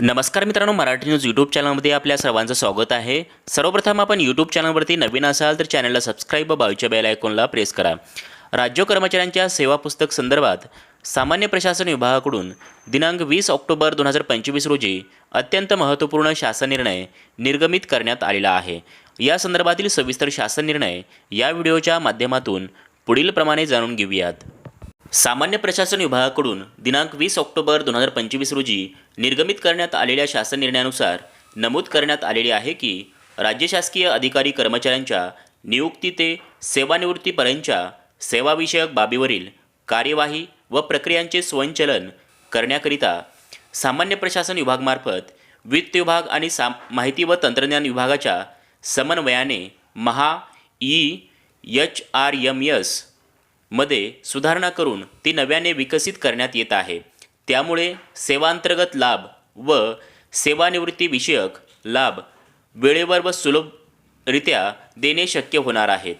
नमस्कार मित्रांनो Marathi news YouTube चॅनलमध्ये आपल्या सर्वांचं स्वागत आहे. सर्वप्रथम आपण यूट्यूब चॅनलवरती नवीन असाल तर चॅनलला सबस्क्राईब व बाजूच्या बेल आयकॉनला प्रेस करा. राज्य कर्मचाऱ्यांच्या सेवा पुस्तक संदर्भात सामान्य प्रशासन विभागाकडून दिनांक वीस ऑक्टोबर दोन हजार पंचवीस रोजी अत्यंत महत्त्वपूर्ण शासन निर्णय निर्गमित करण्यात आलेला आहे. या संदर्भातील सविस्तर शासन निर्णय या व्हिडिओच्या माध्यमातून पुढीलप्रमाणे जाणून घेऊयात. सामान्य प्रशासन विभागाकडून दिनांक वीस ऑक्टोबर दोन हजार पंचवीस रोजी निर्गमित करण्यात आलेल्या शासन निर्णयानुसार नमूद करण्यात आलेले आहे की राज्य शासकीय अधिकारी कर्मचाऱ्यांच्या नियुक्ती ते सेवानिवृत्तीपर्यंतच्या सेवाविषयक बाबीवरील कार्यवाही व प्रक्रियांचे स्वयंचलन करण्याकरिता सामान्य प्रशासन विभागमार्फत वित्त विभाग आणि सा माहिती व तंत्रज्ञान विभागाच्या समन्वयाने Maha e H R M S मध्ये सुधारणा करून ती नव्याने विकसित करण्यात येत आहे. त्यामुळे सेवांतर्गत लाभ व सेवानिवृत्तीविषयक लाभ वेळेवर व सुलभरित्या देणे शक्य होणार आहेत.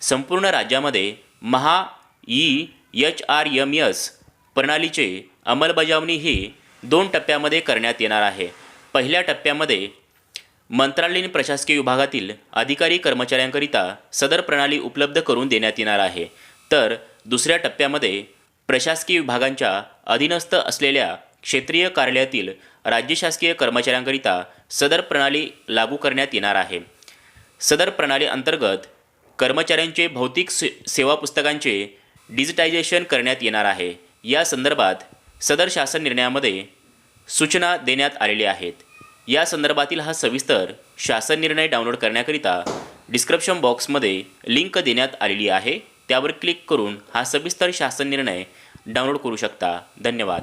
संपूर्ण राज्यामध्ये Maha e H R M S प्रणालीचे अंमलबजावणी ही दोन टप्प्यामध्ये करण्यात येणार आहे. पहिल्या टप्प्यामध्ये मंत्रालयीन प्रशासकीय विभागातील अधिकारी कर्मचाऱ्यांकरिता सदर प्रणाली उपलब्ध करून देण्यात येणार आहे. तर दुसऱ्या टप्प्यामध्ये प्रशासकीय विभागांच्या अधीनस्थ असलेल्या क्षेत्रीय कार्यालयातील राज्य शासकीय कर्मचाऱ्यांकरिता सदर प्रणाली लागू करण्यात येणार आहे. सदर प्रणाली अंतर्गत कर्मचाऱ्यांचे भौतिक से सेवा पुस्तकांचे डिजिटायझेशन करण्यात येणार आहे. या संदर्भात सदर शासन निर्णयामध्ये सूचना देण्यात आलेल्या आहेत. या संदर्भातील हा सविस्तर शासन निर्णय डाउनलोड करण्याकरिता डिस्क्रिप्शन बॉक्समध्ये लिंक देण्यात आलेली आहे. त्यावर क्लिक करून हा सविस्तर शासन निर्णय डाउनलोड करू शकता. धन्यवाद.